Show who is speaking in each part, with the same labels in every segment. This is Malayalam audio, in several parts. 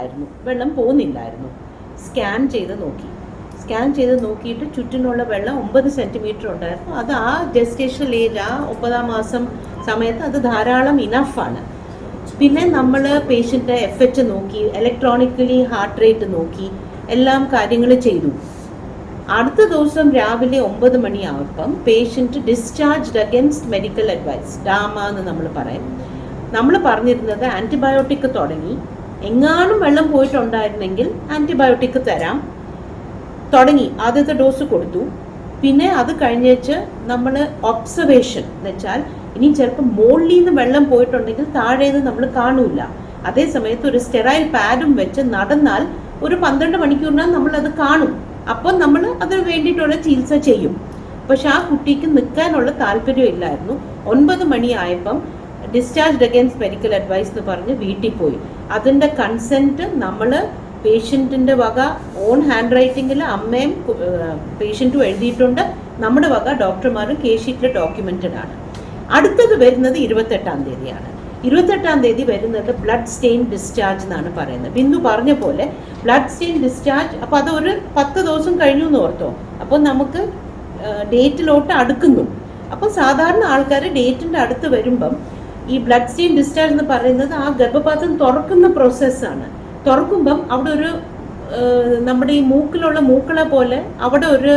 Speaker 1: ആയിരുന്നു. വെള്ളം പോകുന്നില്ലായിരുന്നു. സ്കാൻ ചെയ്ത് നോക്കി. സ്കാൻ ചെയ്ത് നോക്കിയിട്ട് ചുറ്റിനുള്ള വെള്ളം ഒമ്പത് സെന്റിമീറ്റർ ഉണ്ടായിരുന്നു. അത് ആ ജസ്റ്റേഷണൽ ഏജ് ആ ഒമ്പതാം മാസം സമയത്ത് അത് ധാരാളം ഇനഫാണ് പിന്നെ നമ്മൾ പേഷ്യന്റെ എഫ് എച്ച് നോക്കി ഇലക്ട്രോണിക്കലി ഹാർട്ട് റേറ്റ് നോക്കി എല്ലാം കാര്യങ്ങൾ ചെയ്തു. അടുത്ത ദിവസം രാവിലെ ഒമ്പത് മണിയാവുമ്പം patient discharged against medical advice DAMA എന്ന് നമ്മൾ പറയും. നമ്മൾ പറഞ്ഞിരുന്നത് ആന്റിബയോട്ടിക് തുടങ്ങി. എങ്ങാനും വെള്ളം പോയിട്ടുണ്ടായിരുന്നെങ്കിൽ ആന്റിബയോട്ടിക് തരാം. തുടങ്ങി. ആദ്യത്തെ ഡോസ് കൊടുത്തു. പിന്നെ അത് കഴിഞ്ഞേച്ച് നമ്മൾ ഒബ്സർവേഷൻ എന്ന് വെച്ചാൽ ഇനി ചിലപ്പോൾ മുകളിൽ നിന്ന് വെള്ളം പോയിട്ടുണ്ടെങ്കിൽ താഴേന്ന് നമ്മൾ കാണൂല. അതേ സമയത്ത് ഒരു സ്റ്റെറൈൽ പാഡും വെച്ച് നടന്നാൽ ഒരു പന്ത്രണ്ട് മണിക്കൂറിനാൽ നമ്മൾ അത് കാണും. അപ്പം നമ്മൾ അതിന് വേണ്ടിയിട്ടുള്ള ചികിത്സ ചെയ്യും. പക്ഷെ ആ കുട്ടിക്ക് നിൽക്കാനുള്ള താല്പര്യം ഇല്ലായിരുന്നു. ഒൻപത് മണിയായപ്പം ഡിസ്ചാർജ് അഗെയിൻസ്റ്റ് മെഡിക്കൽ അഡ്വൈസ് എന്ന് പറഞ്ഞ് വീട്ടിൽ പോയി. അതിന്റെ കൺസെന്റ് നമ്മൾ പേഷ്യന്റിന്റെ വക ഓൺ ഹാൻഡ് റൈറ്റിങ്ങിൽ അമ്മയും പേഷ്യന്റും എഴുതിയിട്ടുണ്ട്. നമ്മുടെ വക ഡോക്ടർമാരും കെ ഷീറ്റിൽ ഡോക്യുമെന്റഡ് ആണ്. അടുത്തത് വരുന്നത് ഇരുപത്തെട്ടാം തീയതിയാണ്. ഇരുപത്തെട്ടാം തീയതി വരുന്നത് ബ്ലഡ് സ്റ്റെയിൻ ഡിസ്ചാർജ് എന്നാണ് പറയുന്നത്. ബിന്ദു പറഞ്ഞ പോലെ ബ്ലഡ് സ്റ്റെയിൻ ഡിസ്ചാർജ് അപ്പോൾ അതൊരു പത്ത് ദിവസം കഴിഞ്ഞു എന്ന് ഓർത്തോ? അപ്പോൾ നമുക്ക് ഡേറ്റിലോട്ട് അടുക്കുന്നു. അപ്പോൾ സാധാരണ ആൾക്കാർ ഡേറ്റിന്റെ അടുത്ത് വരുമ്പം ഈ ബ്ലഡ് സ്റ്റെയിൻ ഡിസ്ചാർജ് എന്ന് പറയുന്നത് ആ ഗർഭപാത്രം തുറക്കുന്ന പ്രോസസ്സാണ് തുറക്കുമ്പം അവിടെ ഒരു നമ്മുടെ ഈ മൂക്കിലുള്ള മൂക്കള പോലെ അവിടെ ഒരു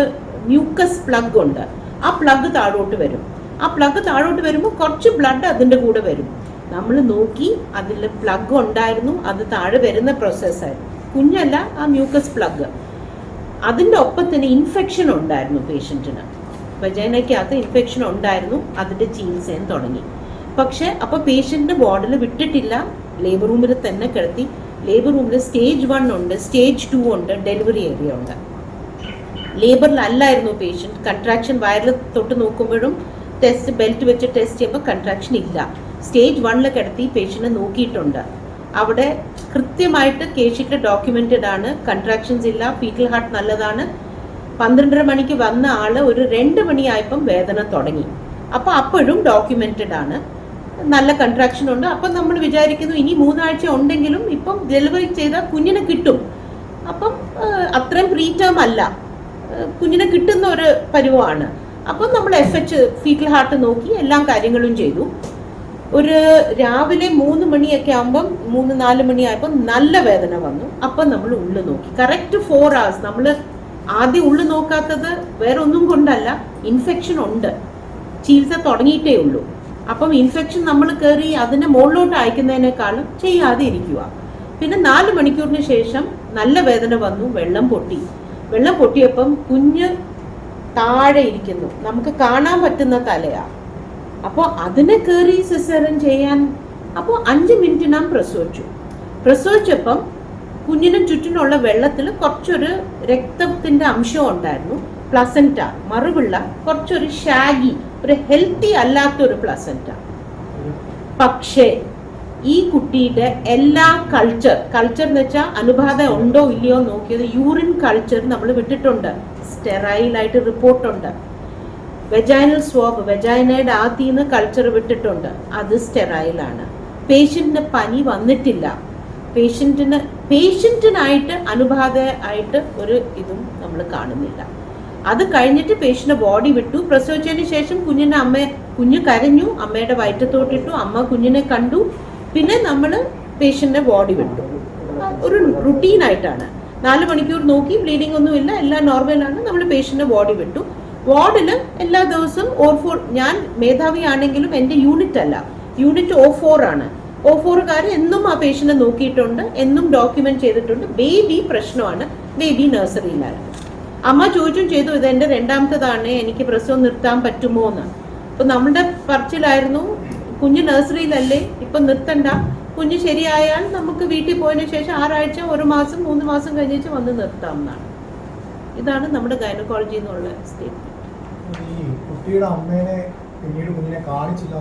Speaker 1: മ്യൂക്കസ് പ്ലഗ് ഉണ്ട്. ആ പ്ലഗ് താഴോട്ട് വരും. ആ പ്ലഗ് താഴോട്ട് വരുമ്പോൾ കുറച്ച് ബ്ലഡ് അതിന്റെ കൂടെ വരും. നമ്മൾ നോക്കി അതിൽ പ്ലഗ് ഉണ്ടായിരുന്നു അത് താഴെ വരുന്ന പ്രോസസ്സായിരുന്നു കുഞ്ഞല്ല ആ മ്യൂക്കസ് പ്ലഗ് അതിന്റെ ഒപ്പം തന്നെ ഇൻഫെക്ഷൻ ഉണ്ടായിരുന്നു പേഷ്യന്റിന് വജൈനയ്ക്കകത്ത് ഇൻഫെക്ഷൻ ഉണ്ടായിരുന്നു അതിന്റെ ചികിത്സയും തുടങ്ങി. പക്ഷേ അപ്പോൾ പേഷ്യന്റ് വാർഡിൽ വിട്ടിട്ടില്ല. ലേബർ റൂമിൽ തന്നെ കിടത്തി. ലേബർ റൂമിൽ സ്റ്റേജ് വൺ ഉണ്ട് സ്റ്റേജ് ടു ഉണ്ട് ഡെലിവറി ഏരിയ ഉണ്ട്. ലേബറിൽ അല്ലായിരുന്നു പേഷ്യന്റ് കൺട്രാക്ഷൻ വയറിൽ തൊട്ട് നോക്കുമ്പോഴും ടെസ്റ്റ് ബെൽറ്റ് വെച്ച് ടെസ്റ്റ് ചെയ്യുമ്പോൾ കൺട്രാക്ഷൻ ഇല്ല. സ്റ്റേജ് വണ്ണിൽ കിടത്തി പേഷ്യന്റ് നോക്കിയിട്ടുണ്ട്. അവിടെ കൃത്യമായിട്ട് കേസിട്ട് ഡോക്യുമെന്റഡ് ആണ്. കൺട്രാക്ഷൻസ് ഇല്ല. ഫീറ്റൽ ഹാർട്ട് നല്ലതാണ്. പന്ത്രണ്ടര മണിക്ക് വന്ന ആൾ ഒരു രണ്ട് മണിയായപ്പം വേദന തുടങ്ങി. അപ്പോൾ അപ്പോഴും ഡോക്യുമെന്റഡ് ആണ്. നല്ല കൺട്രാക്ഷൻ ഉണ്ട്. അപ്പം നമ്മൾ വിചാരിക്കുന്നു ഇനി മൂന്നാഴ്ച ഉണ്ടെങ്കിലും ഇപ്പം ഡെലിവറി ചെയ്താൽ കുഞ്ഞിനെ കിട്ടും. അപ്പം അത്രയും അത്രയും പ്രീറ്റേം അല്ല. കുഞ്ഞിനെ കിട്ടുന്ന ഒരു പരുവമാണ് അപ്പം നമ്മൾ എഫ് എച്ച് ഫീക്കൽ ഹാർട്ട് നോക്കി എല്ലാ കാര്യങ്ങളും ചെയ്തു. ഒരു രാവിലെ മൂന്ന് മണിയൊക്കെ ആകുമ്പം മൂന്ന് നാല് മണിയായപ്പോൾ നല്ല വേദന വന്നു. അപ്പം നമ്മൾ ഉള്ളു നോക്കി. Correct four hours. നമ്മൾ ആദ്യം ഉള്ളു നോക്കാത്തത് വേറെ ഒന്നും കൊണ്ടല്ല. ഇൻഫെക്ഷൻ ഉണ്ട്. ചികിത്സ തുടങ്ങിയിട്ടേ ഉള്ളൂ. അപ്പം ഇൻഫെക്ഷൻ നമ്മൾ കയറി അതിനെ മുകളിലോട്ട് അയക്കുന്നതിനേക്കാളും ചെയ്യാതെ ഇരിക്കുക. പിന്നെ നാല് മണിക്കൂറിന് ശേഷം നല്ല വേദന വന്നു വെള്ളം പൊട്ടി. വെള്ളം പൊട്ടിയപ്പം കുഞ്ഞ് താഴെ ഇരിക്കുന്നു. നമുക്ക് കാണാൻ പറ്റുന്ന തലയാ. അപ്പോൾ അതിനെ കയറി സിസേറിയൻ ചെയ്യാൻ അപ്പോൾ അഞ്ച് മിനിറ്റ് നാം പ്രസവിച്ചു. പ്രസവിച്ചപ്പം കുഞ്ഞിന് ചുറ്റിനുള്ള വെള്ളത്തിൽ കുറച്ചൊരു രക്തത്തിന്റെ അംശം ഉണ്ടായിരുന്നു. പ്ലസന്റ മറിവുള്ള കുറച്ചൊരു ഷാഗി ഒരു ഹെൽത്തി അല്ലാത്തൊരു പ്ലസന്റ പക്ഷേ ഈ കുട്ടിയുടെ എല്ലാ കൾച്ചർ കൾച്ചർ എന്ന് വെച്ചാൽ അനുബാധ ഉണ്ടോ ഇല്ലയോ നോക്കിയത് യൂറിൻ കൾച്ചർ നമ്മൾ വിട്ടിട്ടുണ്ട്. സ്റ്റെറൈലായിട്ട് റിപ്പോർട്ടുണ്ട്. വെജൈനൽ സ്വാബ് വെജൈനയുടെ നിന്ന് കൾച്ചർ വിട്ടിട്ടുണ്ട്. അത് സ്റ്റെറൈലാണ് പേഷ്യന്റിന് പനി വന്നിട്ടില്ല. പേഷ്യന്റിന് പേഷ്യന്റിനായിട്ട് അനുബാധ ആയിട്ട് ഒരു ഇതും നമ്മൾ കാണുന്നില്ല. അത് കഴിഞ്ഞിട്ട് പേഷ്യന്റ് ബോഡി വിട്ടു. പ്രസവിച്ചതിന് ശേഷം കുഞ്ഞിന്റെ അമ്മ കുഞ്ഞ് കരഞ്ഞു. അമ്മയുടെ വയറ്റത്തോട്ടിട്ടു അമ്മ കുഞ്ഞിനെ കണ്ടു. പിന്നെ നമ്മൾ പേഷ്യന്റിന്റെ ബോഡി വിട്ടു. ഒരു റുട്ടീൻ ആയിട്ടാണ്. നാല് മണിക്കൂർ നോക്കി ബ്ലീഡിംഗ് ഒന്നുമില്ല എല്ലാം നോർമലാണ് നമ്മൾ പേഷ്യന്റിന്റെ ബോഡി വിട്ടു. വാർഡിൽ എല്ലാ ദിവസവും ഓ ഫോർ ഞാൻ മേധാവി ആണെങ്കിലും എന്റെ യൂണിറ്റ് അല്ല. യൂണിറ്റ് ഓ ഫോർ ആണ്. ഓ ഫോറുകാർ എന്നും ആ പേഷ്യനെ നോക്കിയിട്ടുണ്ട്. എന്നും ഡോക്യുമെന്റ് ചെയ്തിട്ടുണ്ട്. ബേബി പ്രശ്നമാണ്. ബേബി നഴ്സറിയിലായിരുന്നു അമ്മ ചോദിച്ചും ചെയ്തു ഇത് എന്റെ രണ്ടാമത്തതാണ് എനിക്ക് പ്രസവം നിർത്താൻ പറ്റുമോ എന്ന്. അപ്പൊ നമ്മുടെ പറച്ചിലായിരുന്നു കുഞ്ഞ് നഴ്സറിയിലല്ലേ ഇപ്പൊ നിർത്തണ്ട. കുഞ്ഞ് ശരിയായാൽ നമുക്ക് വീട്ടിൽ പോയതിനു ശേഷം ആറാഴ്ച ഒരു മാസം മൂന്ന് മാസം കഴിഞ്ഞിട്ട് വന്ന് നിർത്താം എന്നാണ്. ഇതാണ് നമ്മുടെ ഗൈനക്കോളജി എന്നുള്ള സ്റ്റേറ്റ്മെന്റ്
Speaker 2: കുട്ടിയുടെ അമ്മേനെ പിന്നീട് കുഞ്ഞിനെ കാണിച്ചില്ല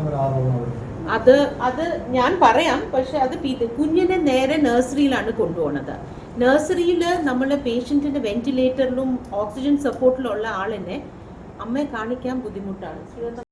Speaker 1: അത് അത് ഞാൻ പറയാം പക്ഷെ അത് കുഞ്ഞിനെ നേരെ നഴ്സറിയിലാണ് കൊണ്ടുപോകുന്നത് നഴ്സറിയിൽ നമ്മൾ പേഷ്യന്റിന്റെ വെന്റിലേറ്ററിലും ഓക്സിജൻ സപ്പോർട്ടിലുള്ള ആളിനെ അമ്മയെ കാണിക്കാൻ ബുദ്ധിമുട്ടാണ്.